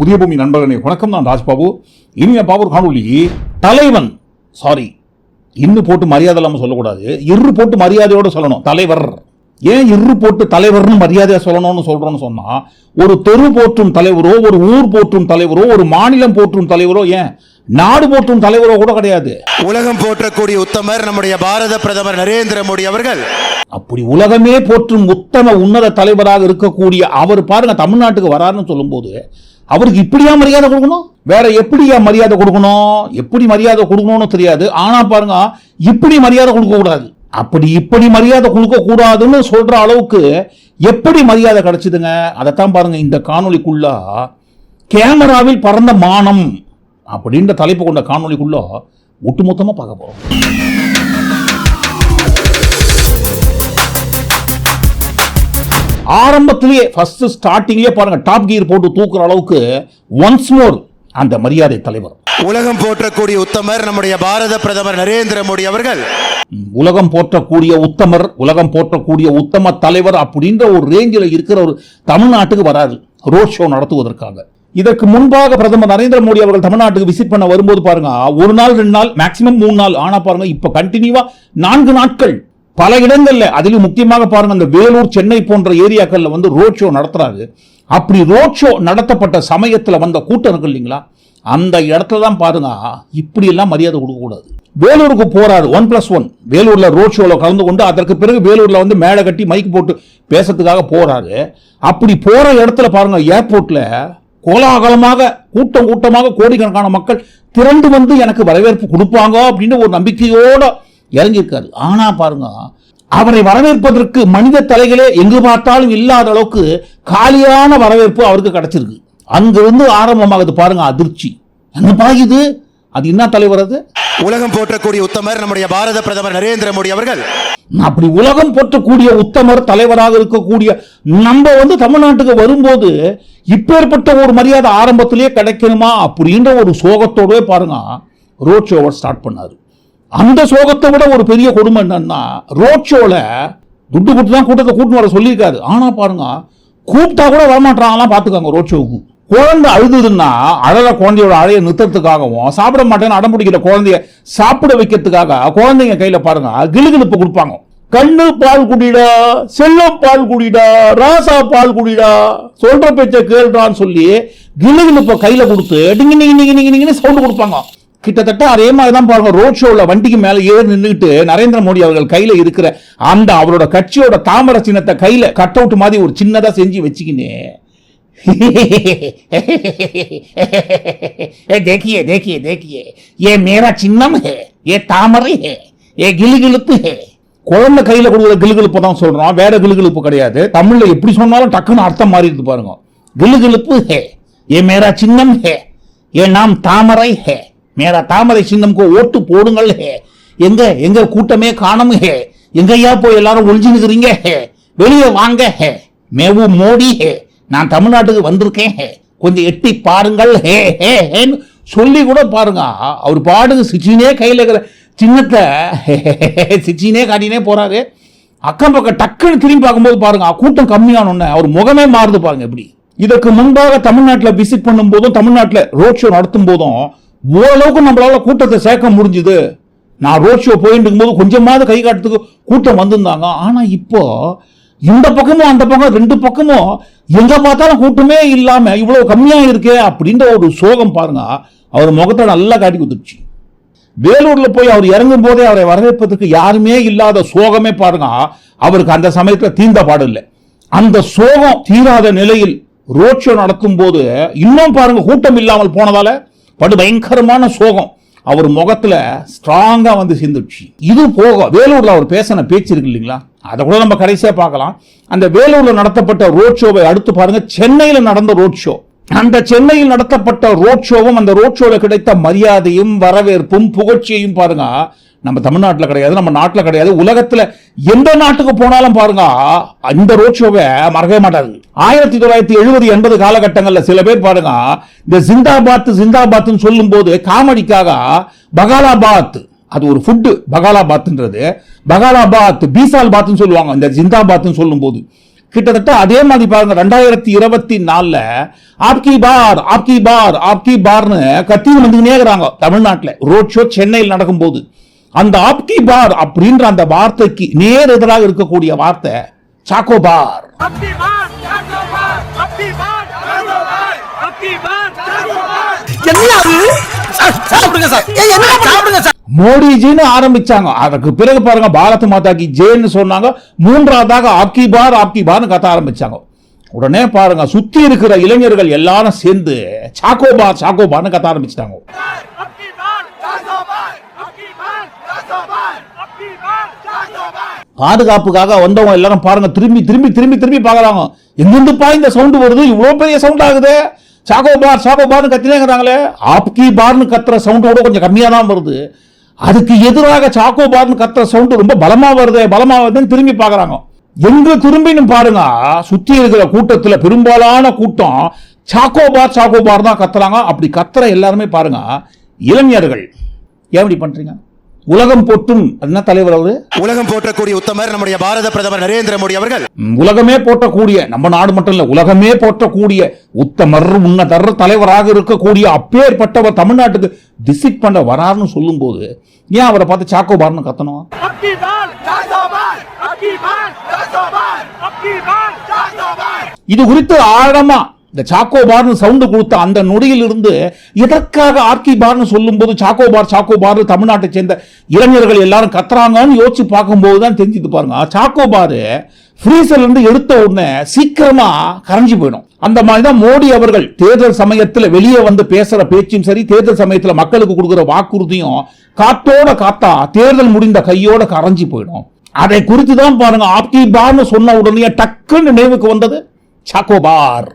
புதிய பூமி நண்பர்களே வணக்கம் நான் ராஜ்பாபு. இனிய பாபு காணொலி தலைவன் சாரி இன்னு போட்டு மரியாதை இல்லாமல் சொல்லக்கூடாது. இரு போட்டு மரியாதையோட சொல்லணும் தலைவர். ஏன் இரு போட்டு தலைவர்னு மரியாதையா சொல்லணும்னு சொல்றோம்னு சொன்னா ஒரு தெரு போற்றும் தலைவரோ ஒரு ஊர் போற்றும் தலைவரோ ஒரு மாநிலம் போற்றும் தலைவரோ ஏன்? நாடு போற்றும் தலைவரோ கூட கிடையாது. உலகம் போற்றக்கூடிய உத்தமர் நம்முடைய பாரத பிரதமர் நரேந்திர மோடி அவர்கள். அப்படி உலகமே போற்றும் உத்தம உன்னத தலைவராக இருக்கக்கூடிய அவர் பாருங்க தமிழ்நாட்டுக்கு வராருன்னு சொல்லும்போது அவருக்கு இப்படியா மரியாதை கொடுக்கணும்? வேற எப்படியா மரியாதை கொடுக்கணும்? எப்படி மரியாதை கொடுக்கணும்னு தெரியாது. ஆனா பாருங்க இப்படி மரியாதை கொடுக்க கூடாது. அப்படி இப்படி மரியாதை கொடுக்க கூடாதுன்னு சொல்ற அளவுக்கு எப்படி மரியாதை கிடைச்சதுங்க? அதைத்தான் பாருங்க இந்த காணொலிக்குள்ள கேமராவில் பறந்த மானம் அப்படின்ற தலைப்பு கொண்ட காணொலிக்குள்ள ஒட்டுமொத்தமா பார்க்க போறோம். ஆரம்பத்திலேயே ஃபர்ஸ்ட் ஸ்டார்டிங்லேயே பாருங்க டாப் கியர் போட்டு தூக்குற அளவுக்கு ஒன்ஸ் மோர் அந்த மரியாதை தலைவர். உலகம் போற்றக்கூடிய உத்தமர் நம்முடைய பாரத பிரதமர் நரேந்திர மோடி அவர்கள். உலகம் போற்றக்கூடிய உத்தமர் உலகம் போற்றக்கூடிய உத்தம தலைவர் அப்படின்ற ஒரு ரேஞ்சில் இருக்கிற ஒரு தமிழ்நாட்டுக்கு வராது ரோட் ஷோ நடத்துவதற்காக. இதற்கு முன்பாக பிரதமர் நரேந்திர மோடி அவர்கள் தமிழ்நாட்டுக்கு விசிட் பண்ண வரும்போது பாருங்க ஒரு நாள் ரெண்டு நாள் மேக்சிமம் மூணு நாள். ஆனா பாருங்க இப்ப கண்டினியூவா நான்கு நாட்கள் பல இடங்கள்ல அதிலும் முக்கியமாக பாருங்க அந்த வேலூர் சென்னை போன்ற ஏரியாக்கள்ல வந்து ரோட் ஷோ நடத்துறாரு. அப்படி ரோட் ஷோ நடத்தப்பட்ட சமயத்தில் வந்த கூட்டம் இருக்கு இல்லைங்களா? அந்த இடத்துல தான் பாருங்க இப்படியெல்லாம் மரியாதை கொடுக்கக்கூடாது. வேலூருக்கு போறாரு ஒன் பிளஸ் ஒன் வேலூர்ல ரோட் ஷோல கலந்து கொண்டு அதற்கு பிறகு வேலூர்ல வந்து மேடை கட்டி மைக் போட்டு பேசுறதுக்காக போறாரு. அப்படி போற இடத்துல பாருங்க ஏர்போர்ட்ல கோலாகலமாக கூட்டம் கூட்டமாக கோடிக்கணக்கான மக்கள் திரண்டு வந்து எனக்கு வரவேற்பு கொடுப்பாங்க அப்படின்னு ஒரு நம்பிக்கையோட இறங்கியிருக்காரு. ஆனா பாருங்க அவரை வரவேற்பதற்கு மனித தலைகளே எங்கு பார்த்தாலும் இல்லாத அளவுக்கு காலியான வரவேற்பு அவருக்கு கிடைச்சிருக்கு. அங்கிருந்து ஆரம்பமாகுது பாருங்க அதிர்ச்சி. என்ன பாயுது அது என்ன தலைவர் அது? உலகம் போற்றக்கூடிய உத்தமர் நம்முடைய பாரத பிரதமர் நரேந்திர மோடி அவர்கள். அப்படி உலகம் போற்றக்கூடிய உத்தமர் தலைவராக இருக்கக்கூடிய நம்ம வந்து தமிழ்நாட்டுக்கு வரும்போது இப்பேற்பட்ட ஒரு மரியாதை ஆரம்பத்திலேயே கிடைக்கணுமா அப்படின்ற ஒரு சோகத்தோடவே பாருங்க ரோட் ஷோவை ஸ்டார்ட் பண்ணாரு. அந்த சோகத்தை விட ஒரு பெரிய கொடுமை என்னன்னா ரோட் ஷோவில் துட்டு கொடுத்து தான் கூட்டத்தை கூட்டின்னு வர சொல்லியிருக்காரு. ஆனால் பாருங்க கூப்பிட்டா கூட வரமாட்டாங்களாம் பார்த்துக்காங்க ரோட் ஷோவுக்கு குழந்தை அழுதுதுன்னா அழற குழந்தையோட அழைய நிறுத்துறதுக்காகவும் சாப்பிட மாட்டேன்னு அடம் பிடிக்கிற குழந்தைய சாப்பிட வைக்கிறதுக்காக குழந்தைங்க கையில் பாருங்க கிளுகிழுப்பு கொடுப்பாங்க. கண்ணு பால் குடிடா செல்லம் பால் குடிடா ராசா பால் குடிடா சொல்ற பேச்சை கேள்றான்னு சொல்லி கிளுகிழுப்ப கையில கொடுத்து டிங்கி டிங்கின்னு சவுண்டு கொடுப்பாங்க. கிட்டத்தட்ட அதே மாதிரி தான் பாருங்க ரோட் ஷோவில் வண்டிக்கு மேலே ஏறி நின்றுட்டு நரேந்திர மோடி அவர்கள் கையில் இருக்கிற அந்த அவரோட கட்சியோட தாமரை சின்னத்தை கையில் கட் அவுட் மாதிரி ஒரு சின்னதாக செஞ்சு வச்சுக்கினே देखिए देखिए देखिए ये मेरा चिन्हम है ये தாமரை है ये கிலுகிலுப்பு है குழந்தை கையில கொடுக்குற கிலுகிலுப்பு தான் சொல்றோம் வேற கிலுகிலுப்பு கிடையாது தமிழ்ல எப்படி சொன்னாலும் டக்குன்னு அர்த்தம் மாறிடுது பாருங்க கிலுகிலுப்பு है ये मेरा चिन्हम है ये नाम தாமரை है மேரா தாமரை சின்னம்கோ ஓட்டு போடுங்கள் ஹே. எங்க எங்க கூட்டமே காணும் எங்கய்யா போய் எல்லாரும் ஒழிஞ்சு ஹே. வெளியே வாங்க ஹே. மேவு மோடி ஹே. நான் தமிழ்நாட்டுக்கு வந்திருக்கேன் ஹே. கொஞ்சம் எட்டி பாருங்கள் ஹே ஹே ஹேன்னு சொல்லி கூட பாருங்க. அவர் பாடுக்கு சிச்சினே கையில் இருக்கிற சின்னத்தை. சிச்சினே காட்டினே போறாரு. அக்கம் பக்கம் டக்குன்னு திரும்பி பார்க்கும்போது பாருங்க கூட்டம் கம்மியானோன்னு அவர் முகமே மாறுது பாருங்க எப்படி இதற்கு முன்பாக தமிழ்நாட்டில் விசிட் பண்ணும் போதும் தமிழ்நாட்டில் ரோட் ஷோ நடத்தும் போதும் ஓரளவுக்கு நம்மளால் கூட்டத்தை சேர்க்க முடிஞ்சுது. நான் ரோட் ஷோ போயிட்டு போது கொஞ்சமாவது கை காட்டுறதுக்கு கூட்டம் வந்திருந்தாங்க. ஆனால் இப்போ இந்த பக்கமும் அந்த பக்கம் ரெண்டு பக்கமும் எங்கே பார்த்தாலும் கூட்டமே இல்லாமல் இவ்வளோ கம்மியாக இருக்கே அப்படின்ற ஒரு சோகம் பாருங்க. அவர் முகத்தை நல்லா காட்டி கொடுத்துருச்சு. வேலூரில் போய் அவர் இறங்கும் போதே அவரை வரவேற்பதற்கு யாருமே இல்லாத சோகமே பாருங்க. அவருக்கு அந்த சமயத்தில் தீர்ந்த பாடு இல்லை. அந்த சோகம் தீராத நிலையில் ரோட் ஷோ நடத்தும் போது இன்னும் பாருங்க கூட்டம் இல்லாமல் போனதால படு பயங்கரமான சோகம். அவர் முகத்தில் ஸ்ட்ராங்காக வந்து சேர்ந்துச்சு இது போக வேலூரில் அவர் பேசின பேச்சு இருக்கு இல்லைங்களா? அதை கூட நம்ம கடைசியாக பார்க்கலாம். அந்த வேலூரில் நடத்தப்பட்ட ரோட் ஷோவை அடுத்து பாருங்கள் சென்னையில் நடந்த ரோட் ஷோ அந்த சென்னையில் நடத்தப்பட்ட ரோட் ஷோவும் அந்த ரோட் ஷோவில் கிடைத்த மரியாதையும் வரவேற்பும் புகழ்ச்சியையும் பாருங்க. நம்ம தமிழ்நாட்டில் கிடையாது நம்ம நாட்டில் கிடையாது உலகத்தில் எந்த நாட்டுக்கு போனாலும் பாருங்க அந்த ரோட் ஷோவை மறக்கவே மாட்டாது. ஆயிரத்தி தொள்ளாயிரத்தி எழுபது எண்பது காலகட்டங்களில் சில பேர் பாருங்க இந்த ஜிந்தாபாத் ஜிந்தாபாத்னு சொல்லும் போது காமெடிக்காக பகாலாபாத் அது ஒரு ஃபுட்டு பகாலாபாத்ன்றது. பகாலாபாத் பீசால் பாத்னு சொல்லுவாங்க இந்த ஜிந்தாபாத்னு சொல்லும்போது. கிட்டத்தட்ட அதே மாதிரி பாருங்க ரெண்டாயிரத்தி இருபத்தி நாலுல ஆப்கி பார் ஆப்கி பார் ஆப்கி பார்னு கத்தி வந்துக்கினே இருக்கிறாங்க தமிழ்நாட்டில். ரோட் ஷோ சென்னையில் நடக்கும்போது. அந்த ஆப்கி பார் அப்படின்ற அந்த வார்த்தைக்கு நேர் எதிராக இருக்கக்கூடிய வார்த்தை choco bar Happy Bar, Taco Bar, Happy Bar, Taco Bar, Happy Bar, Taco Bar. என்ன அது சார், சாப்பிடுங்க சார். ஏய், என்ன சாப்பிடுங்க சார். மோடிஜின்னு ஆரம்பிச்சாங்க. அதுக்கு பிறகு பாருங்க பாரத் மாதா கி ஜெயன்னு சொன்னாங்க. மூன்றாவதாக ஆப்கி பார் ஆப்கி பார்னு கத்த ஆரம்பிச்சாங்க. உடனே பாருங்க சுத்தி இருக்கிற இளைஞர்கள் எல்லாரும் சேர்ந்து சாக்கோ பார் சாக்கோ பார்னு கத்த ஆரம்பிச்சிட்டாங்க. பாதுகாப்புக்காக வந்தவங்க எல்லாரும் பாருங்க திரும்பி திரும்பி திரும்பி திரும்பி பார்க்குறாங்க. எங்கிருந்துப்பா இந்த சவுண்டு வருது? இவ்வளோ பெரிய சவுண்ட் ஆகுது. Choco bar choco பார்னு கத்தினேங்கிறாங்களே. ஆப்கி பார்னு கத்துற சவுண்டோட கொஞ்சம் கம்மியாக தான் வருது. அதுக்கு எதிராக சாக்கோ பார்னு கத்துற சவுண்டு ரொம்ப பலமாக வருது பலமாக வருதுன்னு திரும்பி பார்க்குறாங்க. எங்க திரும்பின்னு பாருங்க சுத்தி இருக்கிற கூட்டத்தில் பெரும்பாலான கூட்டம் சாக்கோ பார் சாக்கோ பார் தான் கத்துறாங்க. அப்படி கத்துற எல்லாருமே பாருங்க இளைஞர்கள். ஏன் இப்படி பண்ணுறீங்க உலகம் போட்டும். அது என்ன தலைவர் அவரு? உலகம் போற்றக்கூடிய உத்தமர் நம்முடைய பாரத பிரதமர் நரேந்திர மோடி அவர்கள். உலகமே போற்றக்கூடிய நம்ம நாடு மட்டும் இல்ல உலகமே போற்றக்கூடிய உத்தமர் உன்னதர் தலைவராக இருக்கக்கூடிய அப்பேற்பட்டவர் தமிழ்நாட்டுக்கு விசிட் பண்ண வராருன்னு சொல்லும்போது ஏன் அவரை பார்த்து சாக்கோபார்னு கத்தணும். இது குறித்து ஆழமா இந்த சாக்கோபார்னு சவுண்டு கொடுத்த அந்த நொடியில் இருந்து எதற்காக ஆர்கி பார்னு சொல்லும்போது சாக்கோபார் சாக்கோபார் தமிழ்நாட்டை சேர்ந்த இளைஞர்கள் எல்லாரும் கத்துறாங்கன்னு யோசிச்சு பார்க்கும்போது தான் தெரிஞ்சுட்டு பாருங்க. சாக்கோபார் ஃப்ரீசர்லேருந்து எடுத்த உடனே சீக்கிரமாக கரைஞ்சு போயிடும். அந்த மாதிரி தான் மோடி அவர்கள் தேர்தல் சமயத்தில் வெளியே வந்து பேசுகிற பேச்சும் சரி தேர்தல் சமயத்தில் மக்களுக்கு கொடுக்குற வாக்குறுதியும் காத்தோட காத்தா தேர்தல் முடிந்த கையோட கரைஞ்சு போயிடும். அதை குறித்து தான் பாருங்க ஆப்கி பார்னு சொன்ன உடனே டக்குன்னு நினைவுக்கு வந்தது சாக்கோபார்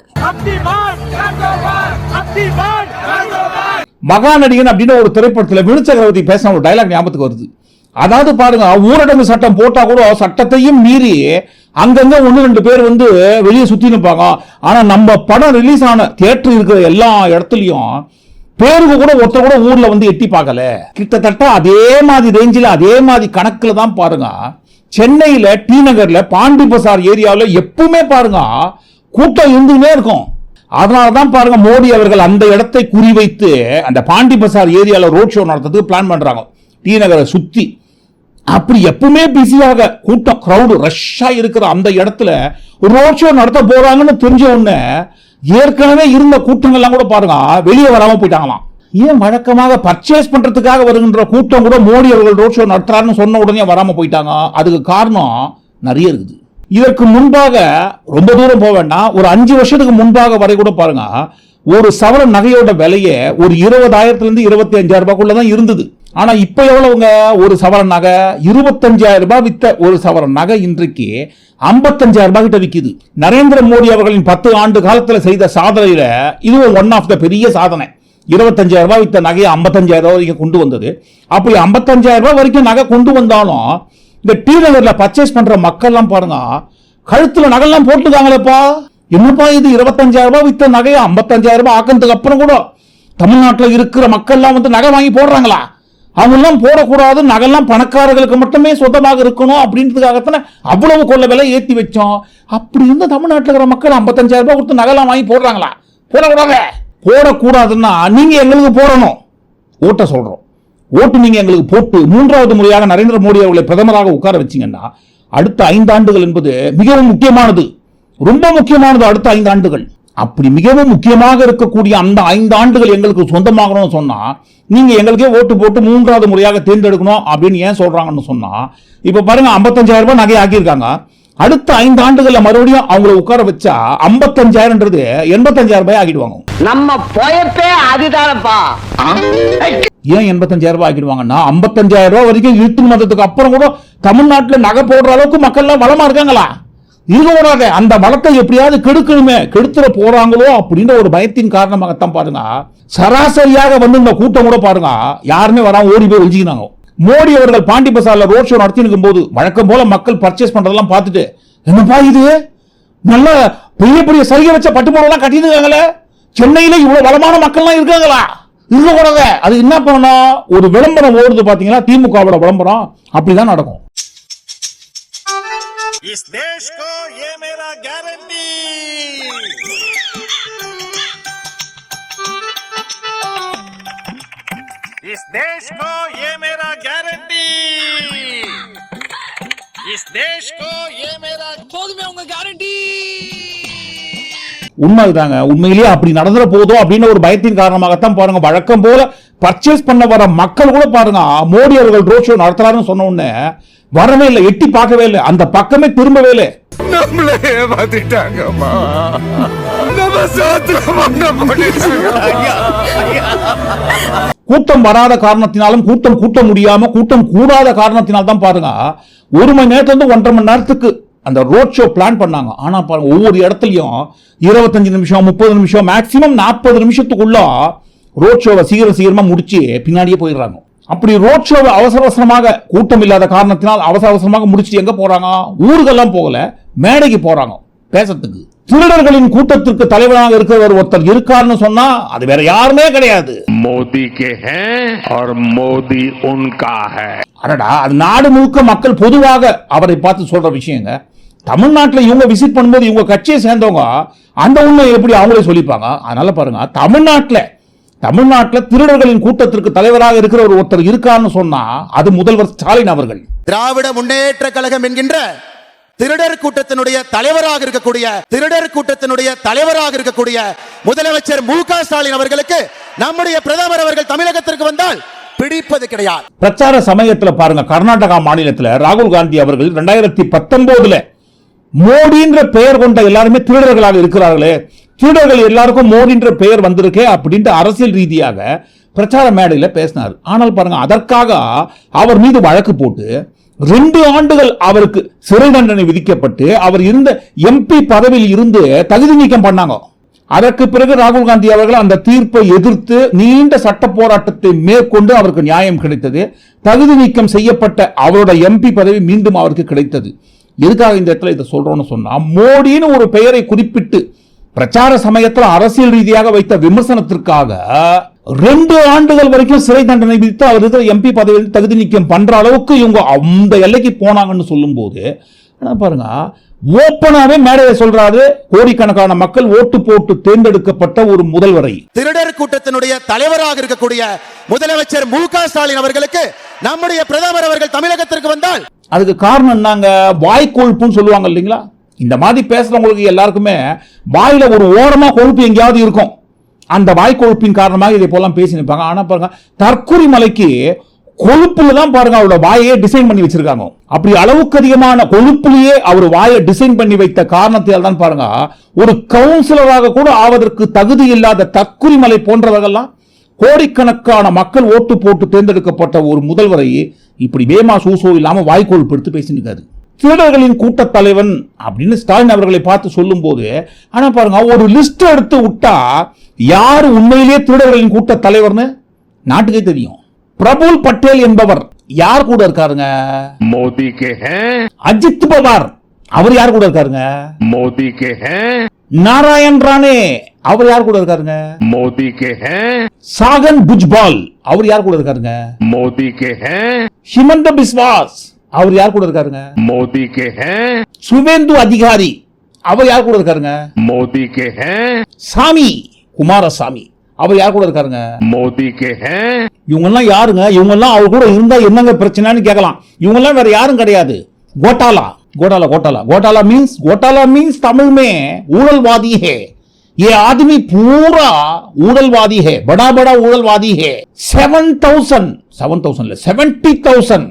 மகாநடிகன் அப்படின்னு ஒரு திரைப்படத்துல வினு சக்கரவர்த்தி பேசின ஒரு டைலாக் ஞாபகத்துக்கு வருது. அதாவது பாருங்க ஊரடங்கு சட்டம் போட்டா கூட சட்டத்தையும் மீறி அங்கங்க ஒன்று ரெண்டு பேர் வந்து வெளியே சுத்தி நிற்பாங்க ஆனா நம்ம படம் ரிலீஸ் ஆன தியேட்டர் இருக்கிற எல்லா இடத்துலயும் பேருக்கு கூட ஒருத்தர் கூட ஊர்ல வந்து எட்டி பார்க்கல. கிட்டத்தட்ட அதே மாதிரி ரேஞ்சில் அதே மாதிரி கணக்குல தான் பாருங்க சென்னையில டி நகர்ல பாண்டி பசார் ஏரியாவில் எப்பவுமே பாருங்க கூட்டம் இருந்துகிட்டே இருக்கும். அதனால தான் பாருங்க மோடி அவர்கள் அந்த இடத்தை குறிவைத்து அந்த பாண்டி பசார் ஏரியாவில் ரோட் ஷோ நடத்துறதுக்கு பிளான் பண்ணுறாங்க டி நகரை சுற்றி அப்படி எப்பவுமே பிஸியாக கூட்டம் க்ரௌடு ரஷ்ஷாக இருக்கிற அந்த இடத்துல ரோட் ஷோ நடத்த போகிறாங்கன்னு தெரிஞ்ச உடனே ஏற்கனவே இருந்த கூட்டங்கள்லாம் கூட பாருங்க வெளியே வராமல் போயிட்டாங்களாம். ஏன் வழக்கமாக பர்ச்சேஸ் பண்ணுறதுக்காக வருகின்ற கூட்டம் கூட மோடி அவர்கள் ரோட் ஷோ நடத்துறாருன்னு சொன்ன உடனே வராமல் போயிட்டாங்க. அதுக்கு காரணம் நிறைய இருக்குது. இதற்கு முன்பாக ரொம்ப தூரம் போக வேண்டாம். ஒரு அஞ்சு வருஷத்துக்கு முன்பாக வரை கூட பாருங்க. ஒரு சவரன் நகையோட விலையே ஒரு இருபதாயிரத்துல இருந்து இருபத்தி அஞ்சாயிரம் ரூபாய்க்குள்ள தான் இருந்தது. ஆனா இப்ப எவ்வளவுங்க? ஒரு சவரன் நகை இருபத்தஞ்சாயிரம் ரூபாய் வித்த ஒரு சவரன் நகை இன்றைக்கு ஐம்பத்தஞ்சாயிரம் ரூபாய் கிட்ட விற்கிது நரேந்திர மோடி அவர்களின் பத்து ஆண்டு காலத்துல செய்த சாதனையில இதுவும் ஒன் ஆஃப் த பெரிய சாதனை. இருபத்தஞ்சாயிரம் ரூபாய் வித்த நகையை ஐம்பத்தஞ்சாயிரம் ரூபாய் வரைக்கும் கொண்டு வந்தது. அப்படி ஐம்பத்தஞ்சாயிரம் ரூபாய் வரைக்கும் நகை கொண்டு வந்தாலும் இந்த டீ நகர்ல பர்ச்சேஸ் பண்ற மக்கள்லாம் பாருங்க கழுத்துல நகைலாம் போட்டுருக்காங்களேப்பா. என்னப்பா இது இருபத்தஞ்சாயிரம் ரூபாய் வித்த நகையை? ஐம்பத்தஞ்சாயிரம் ரூபாய் ஆக்கினதுக்கு அப்புறம் கூட தமிழ்நாட்டில் இருக்கிற மக்கள்லாம் வந்து நகை வாங்கி போடுறாங்களா? அவங்கெல்லாம் போடக்கூடாது நகைலாம் பணக்காரர்களுக்கு மட்டுமே சொந்தமாக இருக்கணும் அப்படின்றதுக்காகத்தானே அவ்வளவு கொள்ள விலை ஏற்றி வச்சோம். அப்படி இருந்த தமிழ்நாட்டில் இருக்கிற மக்கள் ஐம்பத்தஞ்சாயிரம் ரூபாய் கொடுத்து நகைலாம் வாங்கி போடுறாங்களா? போடக்கூடாது. போடக்கூடாதுன்னா நீங்க எங்களுக்கு போடணும். ஓட்ட சொல்றோம். ஓட்டு நீங்க எங்களுக்கு போட்டு மூன்றாவது முறையாக நரேந்திர மோடி அவர்களை பிரதமராக உட்கார வச்சீங்கன்னா அடுத்த ஐந்தாண்டுகள் என்பது மிகவும் முக்கியமானது. ரொம்ப முக்கியமானது அடுத்த ஐந்து ஆண்டுகள் அப்படி மிகவும் முக்கியமாக இருக்கக்கூடிய அந்த ஐந்து ஆண்டுகள் எங்களுக்கு சொந்தமாகணும்னு சொன்னா நீங்க எங்களுக்கே ஓட்டு போட்டு மூன்றாவது முறையாக தேர்ந்தெடுக்கணும் அப்படின்னு ஏன் சொல்றாங்கன்னு சொன்னா இப்போ பாருங்க 55000 ரூபாய் நகை ஆக்கியிருக்காங்க அடுத்த ஐந்து ஆண்டுகள்ல மறுபடியும் அவங்கள உட்கார வச்சா 55000ன்றது எண்பத்தஞ்சாயிரம் ரூபாய் ஆக்கிடுவாங்க நம்ம பொயப்பே அதுதானப்பா. ஏன் எண்பத்தஞ்சாயிரம் ரூபாய் ஆக்கிடுவாங்கன்னா ஐம்பத்தஞ்சாயிரம் ரூபாய் வரைக்கும் இழுத்து மதத்துக்கு அப்புறம் கூட தமிழ்நாட்டில் நகை போடுற அளவுக்கு மக்கள்லாம் வளமா இருக்காங்களா? இருக்க கூடாது அந்த வளத்தை எப்படியாவது கெடுக்கணுமே. கெடுத்துட போறாங்களோ அப்படின்ற ஒரு பயத்தின் காரணமாகத்தான் பாருங்க. சராசரியாக வந்து இந்த கூட்டம் கூட பாருங்க. யாருமே வராம ஓடி போய் ஒழிஞ்சிக்கினாங்க. மோடி அவர்கள் பாண்டி பசார்ல ரோட் ஷோ நடத்தி இருக்கும்போது வழக்கம் போல மக்கள் பர்ச்சேஸ் பண்றதெல்லாம் பார்த்துட்டு என்னப்பா இது நல்ல பெரிய பெரிய சலுகை வச்ச பட்டுப்போடலாம் கட்டியிருக்காங்களே சென்னையில இவ்வளவு வளமான மக்கள்லாம் இருக்காங்களா இருக்கக்கூடாது அது என்ன பண்ணணும் ஒரு விளம்பரம் ஓடுது பாத்தீங்களா திமுகவோட விளம்பரம் அப்படிதான் நடக்கும் इस देश को ये मेरा गारंटी इस देश को ये मेरा गारंटी इस देश को ये मेरा போதுமே உங்க கேரண்டி உண்மைதாங்க உண்மையிலேயே அப்படி நடந்துட போதோ அப்படின்னு ஒரு பயத்தின் காரணமாகத்தான் பாருங்க வழக்கம் போல பர்ச்சேஸ் பண்ண வர மக்கள் கூட பாருங்க மோடி அவர்கள் ரோட் ஷோ நடத்துறாருன்னு சொன்ன உடனே வரவே இல்லை எட்டி பார்க்கவே இல்லை அந்த பக்கமே திரும்பவே இல்லை நம்மளே ஏமாத்திட்டாங்கம்மா நம்ம சாத்திர பண்ண பண்ணிட்டாங்க கூட்டம் வராத காரணத்தினாலும் கூட்டம் கூட்ட முடியாம கூட்டம் கூடாத காரணத்தினால் தான் பாருங்க ஒரு மணி நேரத்துலேருந்து ஒன்றரை மணி நேரத்துக்கு அந்த ரோட் ஷோ பிளான் பண்ணாங்க. ஆனா பாருங்க ஒவ்வொரு இடத்துலையும் இருபத்தஞ்சு நிமிஷம் முப்பது நிமிஷம் மேக்சிமம் நாற்பது நிமிஷத்துக்குள்ள ரோட் ஷோவை சீக்கிரம் சீக்கிரமா முடிச்சு பின்னாடியே போயிடுறாங்க. அப்படி ரோட் ஷோவை அவசர அவசரமாக கூட்டம் இல்லாத காரணத்தினால் அவசர அவசரமாக முடிச்சுட்டு எங்க போறாங்க? ஊருக்கெல்லாம் போகல மேடைக்கு போறாங்க. பேசத்துக்கு. திருடர்களின் கூட்டத்திற்கு தலைவராக இருக்கிறவர் ஒருத்தர் இருக்காருன்னு சொன்னா அது வேற யாருமே கிடையாது. மோதி மோதி அடடா அது நாடு முழுக்க மக்கள் பொதுவாக அவரை பார்த்து சொல்ற விஷயங்க. தமிழ்நாட்டில் இவங்க விசிட் பண்ணும்போது இவங்க கட்சியை சேர்ந்தவங்க அந்த உண்மை எப்படி அவங்களே சொல்லிப்பாங்க? அதனால பாருங்க தமிழ்நாட்டில் தமிழ்நாட்டில் திருடர்களின் கூட்டத்திற்கு தலைவராக இருக்கிற ஒரு ஒருத்தர் இருக்கான்னு சொன்னா அது முதல்வர் ஸ்டாலின் அவர்கள். திராவிட முன்னேற்ற கழகம் என்கின்ற திருடர் கூட்டத்தினுடைய தலைவராக இருக்கக்கூடிய திருடர் கூட்டத்தினுடைய தலைவராக இருக்கக்கூடிய முதலமைச்சர் மு க ஸ்டாலின் அவர்களுக்கு நம்முடைய பிரதமர் அவர்கள் தமிழகத்திற்கு வந்தால் பிடிப்பது கிடையாது. பிரச்சார சமயத்துல பாருங்க கர்நாடகா மாநிலத்துல ராகுல் காந்தி அவர்கள் ரெண்டாயிரத்தி பத்தொன்பதுல மோடின்ற பெயர் கொண்ட எல்லாருமே திருடர்களாக இருக்கிறார்களே. திருடர்கள் எல்லாருக்கும் மோடின்ற பெயர் வந்திருக்கே அப்படின்ட்டு அரசியல் ரீதியாக பிரச்சார மேடையில் பேசினார். ஆனால் பாருங்க அதற்காக அவர் மீது வழக்கு போட்டு ரெண்டு ஆண்டுகள் அவருக்கு சிறை தண்டனை விதிக்கப்பட்டு அவர் இருந்த எம்பி பதவியில் இருந்து தகுதி நீக்கம் பண்ணாங்க. அதற்கு பிறகு ராகுல் காந்தி அவர்கள் அந்த தீர்ப்பை எதிர்த்து நீண்ட சட்ட போராட்டத்தை மேற்கொண்டு அவருக்கு நியாயம் கிடைத்தது. தகுதி நீக்கம் செய்யப்பட்ட அவரோட எம்பி பதவி மீண்டும் அவருக்கு கிடைத்தது. எதுக்காக இந்த இடத்துல இதை சொல்றோம்னு சொன்னா மோடின்னு ஒரு பெயரை குறிப்பிட்டு பிரச்சார சமயத்தில் அரசியல் ரீதியாக வைத்த விமர்சனத்திற்காக ரெண்டு ஆண்டுகள் வரைக்கும் சிறை தண்டனை விதித்து அவர் இருக்கிற எம்பி பதவியில் தகுதி நீக்கம் பண்ற அளவுக்கு இவங்க அந்த எல்லைக்கு போனாங்கன்னு சொல்லும்போது ஆனா பாருங்க ஓப்பனாவே மேடையை சொல்றாரு கோடிக்கணக்கான மக்கள் ஓட்டு போட்டு தேர்ந்தெடுக்கப்பட்ட ஒரு முதல்வரை. திருடர் கூட்டத்தினுடைய தலைவராக இருக்கக்கூடிய முதலமைச்சர் மு க ஸ்டாலின் அவர்களுக்கு நம்முடைய பிரதமர் அவர்கள் தமிழகத்திற்கு வந்தால். அதுக்கு காரணம் என்னங்க? வாய் கொழுப்புன்னு சொல்லுவாங்க இல்லைங்களா? இந்த மாதிரி பேசுறவங்களுக்கு எல்லாருக்குமே வாயில ஒரு ஓரமா கொழுப்பு எங்கேயாவது இருக்கும். அந்த வாய் கொழுப்பின் காரணமாக இதை போலாம் பேசி நிற்பாங்க. ஆனா பாருங்க தற்கொலை மலைக்கு கொழுப்புல தான் பாருங்க அவரோட வாயை டிசைன் பண்ணி வச்சிருக்காங்க. அப்படி அளவுக்கு அதிகமான கொழுப்புலயே அவர் வாயை டிசைன் பண்ணி வைத்த காரணத்தால் தான் பாருங்க ஒரு கவுன்சிலராக கூட ஆவதற்கு தகுதி இல்லாத தற்குறி மலை போன்றவர்கள்லாம் கோடிக்கணக்கான மக்கள் ஓட்டு போட்டு தேர்ந்தெடுக்கப்பட்ட ஒரு முதல்வரை இப்படி வேமா சூசோ கொழுப்பு எடுத்து பேசி நிற்காது. திருடர்களின் கூட்டத்தலைவன் அப்படின்னு ஸ்டாலின் அவர்களை பார்த்து சொல்லும்போது ஆனால் பாருங்க ஒரு லிஸ்ட் எடுத்து விட்டா யார் உண்மையிலேயே திருடர்களின் கூட்ட தலைவர்னு நாட்டுக்கே தெரியும். பிரபுல் பட்டேல் என்பவர் யார் கூட இருக்காருங்க? மோதி அஜித் பவார். அவர் யார் கூட இருக்காருங்க? மோதி நாராயண் ராணே. அவர் யார் கூட இருக்காருங்க? மோதி கே சாகன் புஜ்பால். அவர் யார் கூட இருக்காருங்க? மோதி கே ஹிமந்த பிஸ்வாஸ். அவர் யார் கூட இருக்காருங்க मोदी के हैं சுவேந்து அதிகாரி அவர் யார் கூட இருக்காருங்க मोदी के हैं சாமி குமாரசாமி அவர் யார் கூட இருக்காருங்க मोदी के हैं இவங்கெல்லாம் யாருங்க இவங்கெல்லாம் அவர் கூட இருந்தா என்னங்க பிரச்சனைன்னு கேட்கலாம் இவங்கெல்லாம் வேற யாரும் கிடையாது கோட்டாலா கோட்டாலா கோட்டாலா கோட்டாலா மீன்ஸ் கோட்டாலா மீன்ஸ் தமிழ் में ஊழல்வாதி है ये आदमी पूरा ஊழல்வாதி है बड़ा बड़ा ஊழல்வாதி है seven thousand seven thousand seventy thousand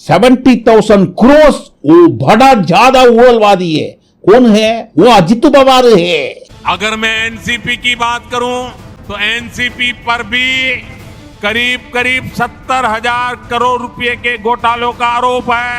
seventy thousand crores वो बड़ा ज्यादा ஊழல்வாதி है कौन है वो अजित पवार है अगर मैं एनसीपी की बात करूं तो एनसीपी पर भी करीब करीब सत्तर हजार करोड़ रुपए के घोटालों का आरोप है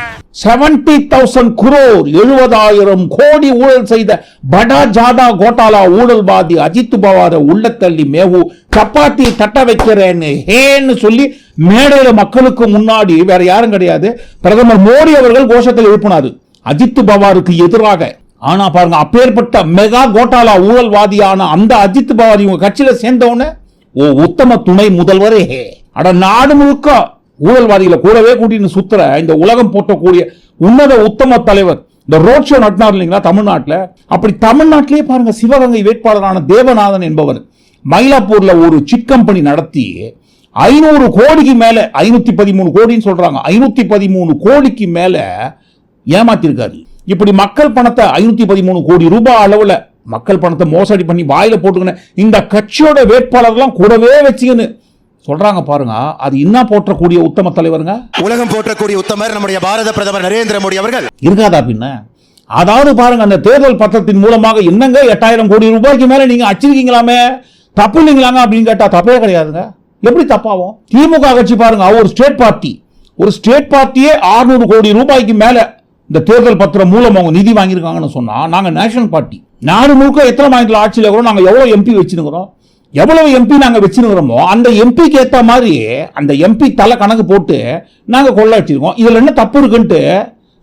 செவன்டி தௌசண்ட் குரோர் எழுபதாயிரம் கோடி ஊழல் செய்த படா ஜாதா கோட்டாலா ஊழல்வாதி அஜித் பவார உள்ளத்தள்ளி மேவு சப்பாத்தி தட்ட வைக்கிறேன்னு ஹேன்னு சொல்லி மேடையில மக்களுக்கு முன்னாடி வேற யாரும் கிடையாது. பிரதமர் மோடி அவர்கள் கோஷத்தில் எழுப்பினாரு. அஜித் பவாருக்கு எதிராக. ஆனா பாருங்க அப்பேற்பட்ட மெகா கோட்டாலா ஊழல்வாதியான அந்த அஜித் பவார் இவங்க கட்சியில சேர்ந்தவொடனே ஓ உத்தம துணை முதல்வரே. அட நாடு முழுக்க ஊழல்வாதிகளை கூடவே கூட்டின்னு சுத்துற இந்த உலகம் போட்டக்கூடிய உன்னத உத்தம தலைவர். இந்த ரோட் ஷோ நடத்தினார் இல்லைங்களா தமிழ்நாட்டில்? அப்படி தமிழ்நாட்டிலேயே பாருங்க சிவகங்கை வேட்பாளரான தேவநாதன் என்பவர் மயிலாப்பூர்ல ஒரு சிட் கம்பெனி நடத்தி ஐநூறு கோடிக்கு மேல ஐநூத்தி பதிமூணு கோடின்னு சொல்றாங்க. ஐநூத்தி பதிமூணு கோடிக்கு மேல ஏமாத்திருக்காரு. இப்படி மக்கள் பணத்தை ஐநூத்தி பதிமூணு கோடி ரூபாய் அளவுல மக்கள் பணத்தை மோசடி பண்ணி வாயில போட்டுக்கின இந்த கட்சியோட வேட்பாளர்லாம் கூடவே வச்சுக்கின்னு சொல்றாங்க பாருங்க. அது என்ன போற்றக்கூடிய உத்தம தலைவருங்க? உலகம் போற்றக்கூடிய உத்தமர் நம்முடைய பாரத பிரதமர் நரேந்திர மோடி அவர்கள். இருக்காதா பின்ன? அதாவது பாருங்க அந்த தேர்தல் பத்திரத்தின் மூலமாக என்னங்க எட்டாயிரம் கோடி ரூபாய்க்கு மேல நீங்க அச்சிருக்கீங்களாமே? தப்பு இல்லைங்களாங்க அப்படின்னு கேட்டா தப்பே கிடையாதுங்க. எப்படி தப்பாகும்? திமுக கட்சி பாருங்க ஒரு ஸ்டேட் பார்ட்டி ஒரு ஸ்டேட் பார்ட்டியே 600 கோடி ரூபாய்க்கு மேல இந்த தேர்தல் பத்திரம் மூலம் அவங்க நிதி வாங்கியிருக்காங்கன்னு சொன்னா நாங்க நேஷனல் பார்ட்டி நாடு முழுக்க எத்தனை மாநில ஆட்சியில் இருக்கிறோம் நாங்க எவ்வளவு எம்பி வச்சிருக்கிறோம்? எவ்வளவு எம்பி நாங்க வச்சிருக்கிறோமோ அந்த எம்பிக்கு ஏத்த மாதிரி அந்த எம்பி தலை கணக்கு போட்டு நாங்க கொள்ள வச்சிருக்கோம் இதுல என்ன தப்பு இருக்குன்ட்டு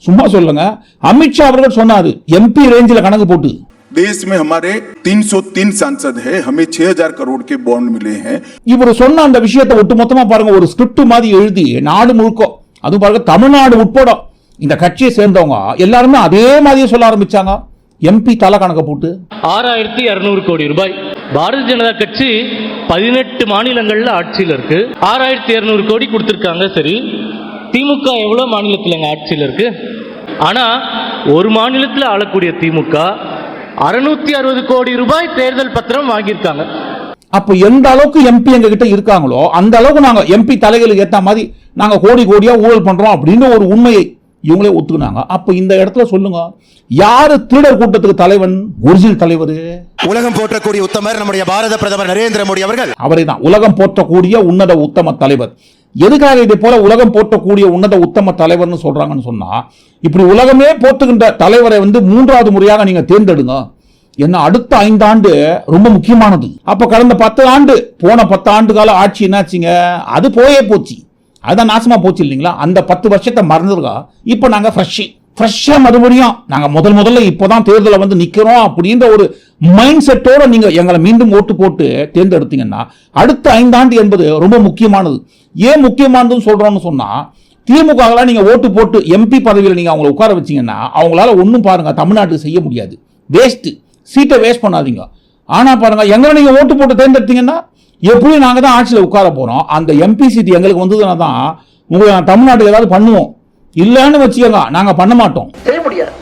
சும்மா சொல்லுங்க. அமித்ஷா அவர்கள் சொன்னாரு எம்பி ரேஞ்சில் கணக்கு போட்டு. देश में हमारे 303 सांसद हैं हमें 6000 करोड़ के बॉन्ड मिले हैं இவர் சொன்ன அந்த விஷயத்தை ஒட்டு மொத்தமா பாருங்க ஒரு ஸ்கிரிப்ட் மாதிரி எழுதி நாடு முழுக்க அது பாருங்க தமிழ்நாடு உட்பட இந்த கட்சியை சேர்ந்தவங்க எல்லாருமே அதே மாதிரியே சொல்ல ஆரம்பிச்சாங்க எம்பி தலை கணக்க போட்டு ஆறாயிரத்தி இரநூறு கோடி ரூபாய் பாரதிய ஜனதா கட்சி பதினெட்டு மாநிலங்கள்ல ஆட்சியில் இருக்கு ஆறாயிரத்தி இரநூறு கோடி கொடுத்துருக்காங்க சரி திமுக எவ்வளோ மாநிலத்தில் ஆட்சியில் இருக்கு ஆனா ஒரு மாநிலத்தில் ஆளக்கூடிய திமுக அறுநூத்தி அறுபது கோடி ரூபாய் தேர்தல் பத்திரம் வாங்கியிருக்காங்க. அப்ப எந்த அளவுக்கு எம்பி எங்க கிட்ட இருக்காங்களோ அந்த அளவுக்கு நாங்க எம்பி தலைகளுக்கு ஏத்த மாதிரி நாங்க கோடி கோடியா ஊழல் பண்றோம் அப்படின்னு ஒரு உண்மையை இவங்களே ஒத்துக்கினாங்க. அப்ப இந்த இடத்துல சொல்லுங்க யாரு திருடர் கூட்டத்துக்கு தலைவன்? ஒரிஜினல் தலைவர். உலகம் போற்றக்கூடிய உத்தமர் நம்முடைய பாரத பிரதமர் நரேந்திர மோடி அவர்கள். அவரை தான் உலகம் போற்றக்கூடிய உன்னத உத்தம தலைவர். எதுக்காக இதை போல உலகம் போற்றக்கூடிய உன்னத உத்தம தலைவர்னு சொல்றாங்கன்னு சொன்னா இப்படி உலகமே போற்றுகின்ற தலைவரை வந்து மூன்றாவது முறையாக நீங்க தேர்ந்தெடுங்க. என்ன அடுத்த ஐந்தாண்டு ரொம்ப முக்கியமானது. அப்ப கடந்த பத்து ஆண்டு போன பத்து ஆண்டு கால ஆட்சி என்னாச்சுங்க? அது போயே போச்சு. அதுதான் நாசமா போச்சு இல்லைங்களா? அந்த பத்து வருஷத்தை மறந்துருக்கா இப்ப நாங்க ஃப்ரெஷ்ஷு ஃப்ரெஷ்ஷாக மறுபடியும் நாங்கள் முதல் முதல்ல இப்போதான் தேர்தலை வந்து நிற்கிறோம் அப்படின்ற ஒரு மைண்ட் செட்டோட நீங்கள் எங்களை மீண்டும் ஓட்டு போட்டு தேர்ந்தெடுத்தீங்கன்னா அடுத்த ஐந்தாண்டு என்பது ரொம்ப முக்கியமானது. ஏன் முக்கியமானதுன்னு சொல்கிறோன்னு சொன்னால் திமுக நீங்கள் ஓட்டு போட்டு எம்பி பதவியில் நீங்கள் அவங்கள உட்கார வச்சிங்கன்னா அவங்களால ஒன்றும் பாருங்கள் தமிழ்நாட்டுக்கு செய்ய முடியாது. வேஸ்ட்டு சீட்டை வேஸ்ட் பண்ணாதீங்க. ஆனால் பாருங்கள் எங்களை நீங்கள் ஓட்டு போட்டு தேர்ந்தெடுத்தீங்கன்னா எப்படி நாங்கள் தான் ஆட்சியில் உட்கார போகிறோம் அந்த எம்பி சீட் எங்களுக்கு வந்ததுன்னா தான் உங்களை தமிழ்நாட்டுக்கு ஏதாவது பண்ணுவோம். இல்லைன்னு வச்சுக்கோங்க. நாங்க பண்ண மாட்டோம். செய்ய முடியாது.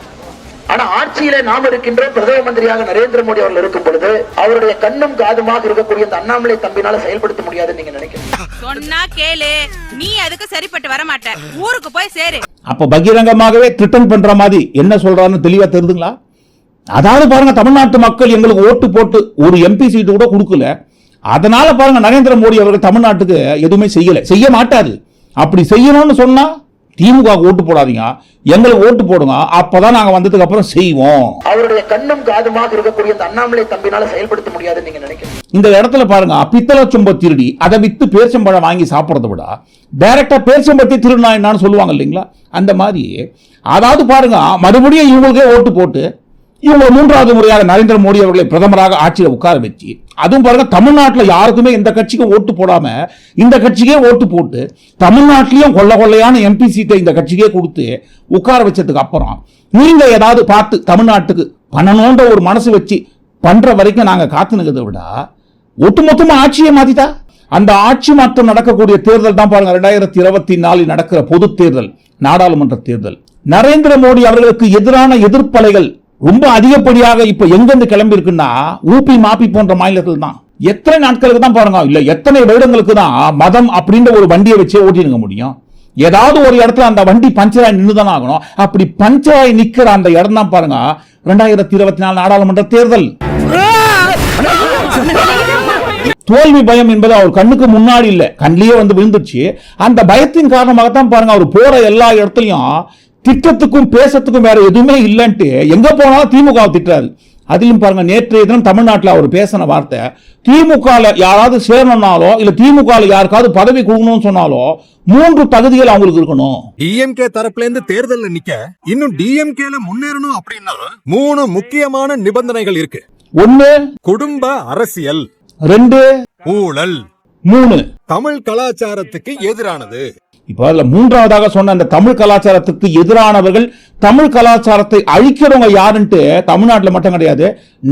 ஆனா ஆட்சியில நாம் இருக்கின்ற பிரதம மந்திரியாக நரேந்திர மோடி அவர்கள் இருக்கும் பொழுது அவருடைய கண்ணும் காதுமாக இருக்கக்கூடிய இந்த அண்ணாமலை தம்பினால செயல்படுத்த முடியாதுன்னு நீங்க நினைக்கிறீங்க. சொன்னா கேளு. நீ அதுக்கு சரிப்பட்டு வர மாட்ட ஊருக்கு போய் சேரு. அப்ப பகிரங்கமாகவே த்ரிட்டன் பண்ற மாதிரி என்ன சொல்றாருன்னு தெளிவா தெரியுதுங்களா அதாவது பாருங்க தமிழ்நாட்டு மக்கள் எங்களுக்கு ஓட்டு போட்டு ஒரு எம்பி சீட்டு கூட கொடுக்கல. அதனால பாருங்க நரேந்திர மோடி அவர்கள் தமிழ்நாட்டுக்கு எதுவுமே செய்யல. செய்ய மாட்டாரு. அப்படி செய்யணும்னு சொன்னா திமுக ஓட்டு போடாதீங்க. எங்களுக்கு ஓட்டு போடுங்க. அப்பதான் நாங்க வந்ததுக்கு அப்புறம் செய்வோம். அவருடைய கண்ணும் காதுமாக இருக்கக்கூடிய இந்த அண்ணாமலை தம்பினால செயல்படுத்த முடியாதுன்னு நீங்க நினைக்கிறீங்க. இந்த இடத்துல பாருங்க பித்தளை சொம்ப திருடி அதை வித்து பேரிச்சம்பழம் வாங்கி சாப்பிட்றத விட டைரக்டா பேரிச்சம்பழத்தை திருடினா என்னன்னு சொல்லுவாங்க இல்லைங்களா? அந்த மாதிரி அதாவது பாருங்க மறுபடியும் இவங்களுக்கே ஓட்டு போட்டு இவங்க மூன்றாவது முறையாக நரேந்திர மோடி அவர்களை பிரதமராக ஆட்சியில் உட்கார வச்சு அதுவும் பாருங்க தமிழ்நாட்டில் யாருக்குமே இந்த கட்சிக்கும் ஓட்டு போடாம இந்த கட்சிக்கே ஓட்டு போட்டு தமிழ்நாட்டிலையும் கொள்ள கொள்ளையான எம்பி சீட்டை இந்த கட்சிக்கே கொடுத்து உட்கார வச்சதுக்கு அப்புறம் நீங்க ஏதாவது பார்த்து தமிழ்நாட்டுக்கு பண்ணணுன்ற ஒரு மனசு வச்சு பண்ற வரைக்கும் நாங்க காத்து நிற்கிறத விட ஒட்டுமொத்தமா ஆட்சியை மாத்திட்டா? அந்த ஆட்சி மாற்றம் நடக்கக்கூடிய தேர்தல் தான் பாருங்க ரெண்டாயிரத்தி இருபத்தி நாலில் நடக்கிற பொது தேர்தல் நாடாளுமன்ற தேர்தல். நரேந்திர மோடி அவர்களுக்கு எதிரான எதிர்ப்பலைகள் ரொம்ப அதிகப்படியாக இப்போ எங்கேருந்து கிளம்பியிருக்குன்னா ஊபி மாப்பி போன்ற மாநிலத்தில் தான். எத்தனை நாட்களுக்கு தான் பாருங்க இல்ல எத்தனை வருடங்களுக்கு தான் மதம் அப்படின்ற ஒரு வண்டியை வச்சே ஓட்டிடுங்க முடியும்? ஏதாவது ஒரு இடத்துல அந்த வண்டி பஞ்சராய் நின்றுதான் ஆகணும்? அப்படி பஞ்சராய் நிற்கிற அந்த இடம் தான் பாருங்க ரெண்டாயிரத்தி இருபத்தி நாலு நாடாளுமன்ற தேர்தல். தோல்வி பயம் என்பது அவர் கண்ணுக்கு முன்னாடி இல்லை கண்ணிலேயே வந்து விழுந்துருச்சு. அந்த பயத்தின் காரணமாகத்தான் பாருங்க அவர் போற எல்லா இடத்துலயும் திட்டத்துக்கும் பேசத்துக்கும் வேற எதுவுமே இல்லைன்ட்டு எங்க போனாலும் திமுக வை திட்டுறாரு. அதிலும் பாருங்க நேற்றைய தினம் தமிழ்நாட்டில் அவர் பேசின வார்த்தை திமுக யாராவது சேரணும்னாலோ இல்ல திமுக யாருக்காவது பதவி கொடுக்கணும்னு சொன்னாலோ மூன்று தகுதிகள் அவங்களுக்கு இருக்கணும். டிஎம்கே தரப்புல இருந்து தேர்தல்ல நிக்க இன்னும் டிஎம்கேல முன்னேறணும் அப்படின்னா மூணு முக்கியமான நிபந்தனைகள் இருக்கு. ஒன்னு குடும்ப அரசியல். ரெண்டு ஊழல். மூணு. தமிழ் கலாச்சாரத்துக்கு எதிரானது. இப்போ அதில் மூன்றாவதாக சொன்ன அந்த தமிழ் கலாச்சாரத்துக்கு எதிரானவர்கள் தமிழ் கலாச்சாரத்தை அழிக்கிறவங்க யாருன்ட்டு தமிழ்நாட்டில் மட்டும் கிடையாது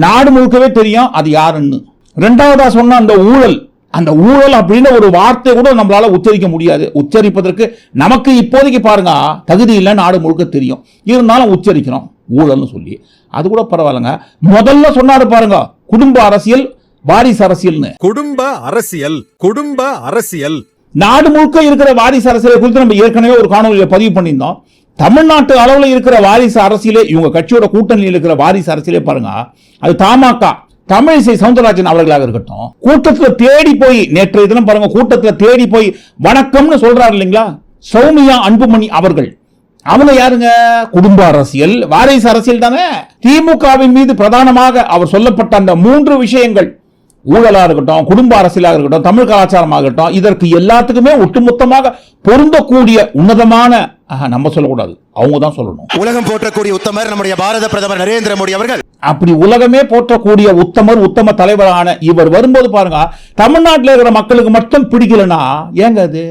நாடு முழுக்கவே தெரியும் அது யாருன்னு. ரெண்டாவதாக சொன்ன அந்த ஊழல் அந்த ஊழல் அப்படின்னு ஒரு வார்த்தை கூட நம்மளால உச்சரிக்க முடியாது. உச்சரிப்பதற்கு நமக்கு இப்போதைக்கு பாருங்க தகுதி இல்லை நாடு முழுக்க தெரியும். இருந்தாலும் உச்சரிக்கிறோம் ஊழல்னு சொல்லி. அது கூட பரவாயில்லைங்க. முதல்ல சொன்னாரு பாருங்க குடும்ப அரசியல் வாரிசு அரசியல்னு. குடும்ப அரசியல் குடும்ப அரசியல். நாடு முழுக்க இருக்கிற வாரிசு அரசியலை குறித்து நம்ம ஏற்கனவே ஒரு காணொலியை பதிவு பண்ணியிருந்தோம். தமிழ்நாட்டு அளவில் இருக்கிற வாரிசு அரசியலே இவங்க கட்சியோட கூட்டணியில் இருக்கிற வாரிசு அரசியலே பாருங்க. அது தமாக தமிழிசை சவுந்தரராஜன் அவர்களாக இருக்கட்டும். கூட்டத்தில் தேடி போய் நேற்றைய தினம் பாருங்க கூட்டத்தில் தேடி போய் வணக்கம்னு சொல்றாரு இல்லைங்களா? சௌமியா அன்புமணி அவர்கள். அவங்க யாருங்க? குடும்ப அரசியல் வாரிசு அரசியல் தானே? திமுகவின் மீது பிரதானமாக அவர் சொல்லப்பட்ட அந்த மூன்று விஷயங்கள். ஊழலா இருக்கட்டும் குடும்ப அரசியலாக இருக்கட்டும் தமிழ் கலாச்சாரமாக இருக்கட்டும் இதற்கு எல்லாத்துக்குமே ஒட்டுமொத்தமாக பொருந்தக்கூடிய உன்னதமான நம்ம சொல்லக்கூடாது. அவங்க தான் சொல்லணும். உலகம் போற்றக்கூடிய உத்தமர் நம்முடைய பாரத பிரதமர் நரேந்திர மோடி அவர்கள். அப்படி உலகமே போற்றக்கூடிய உத்தமர் உத்தம தலைவரான இவர் வரும்போது பாருங்க தமிழ்நாட்டில் இருக்கிற மக்களுக்கு மட்டும் பிடிக்கலனா? ஏங்க அது?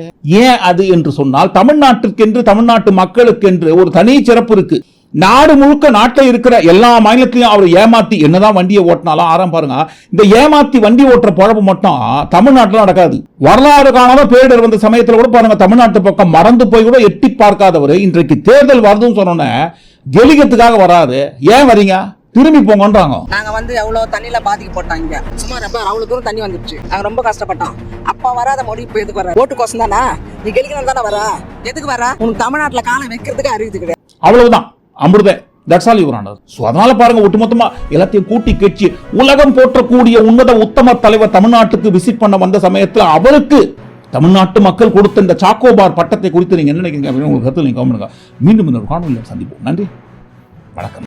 ஏன் அது என்று சொன்னால் தமிழ்நாட்டிற்கென்று தமிழ்நாட்டு மக்களுக்கென்று ஒரு தனி சிறப்பு இருக்கு. நாடு முழுக்க நாட்டில் இருக்கிற எல்லா மாநிலத்திலையும் அவர் ஏமாத்தி என்னதான் வண்டியை ஓட்டினாலும் ஆரம் பாருங்க. இந்த ஏமாத்தி வண்டி ஓட்டுற பழப்பு மட்டும் தமிழ்நாட்டில் நடக்காது. வரலாறு காணாம பேரிடர் வந்த சமயத்தில் கூட பாருங்க தமிழ்நாட்டு பக்கம் மறந்து போய் கூட எட்டி பார்க்காதவர். இன்றைக்கு தேர்தல் வருதுன்னு சொன்னோன்னே ஜெலிகத்துக்காக வராது ஏன் வரீங்க? திரும்பி போங்கன்றாங்க. நாங்க வந்து எவ்வளவு தண்ணியில பாதிக்கப்பட்டோம் இங்க. சும்மா ரொம்ப அவ்வளவு தூரம் தண்ணி வந்துருச்சு நாங்க ரொம்ப கஷ்டப்பட்டோம். அப்ப வராத மொழி இப்ப எதுக்கு வர ஓட்டு கோசம் தானே? நீ கெலிக்கணும் தானே வர எதுக்கு வர உனக்கு தமிழ்நாட்டுல காலம் வைக்கிறதுக்கு அறிவித்து கிடையாது. அவ்வளவுதான். அமிர்த. That's all your honour so அதனால பாருங்க ஒட்டுமொத்தமா எல்லாத்தையும் கூட்டி கட்சி உலகம் போற்றக்கூடிய உன்னத உத்தம தலைவர் தமிழ்நாட்டுக்கு விசிட் பண்ண வந்த சமயத்தில் அவருக்கு தமிழ்நாட்டு மக்கள் கொடுத்த இந்த சாக்கோபார் பட்டத்தை குறித்து நீங்க என்ன நினைக்கிறீங்க அப்படின்னு உங்களுக்கு கருத்து நீங்க கவனிங்க. மீண்டும் இன்னொரு காணொலியில் சந்திப்போம். நன்றி. வணக்கம்.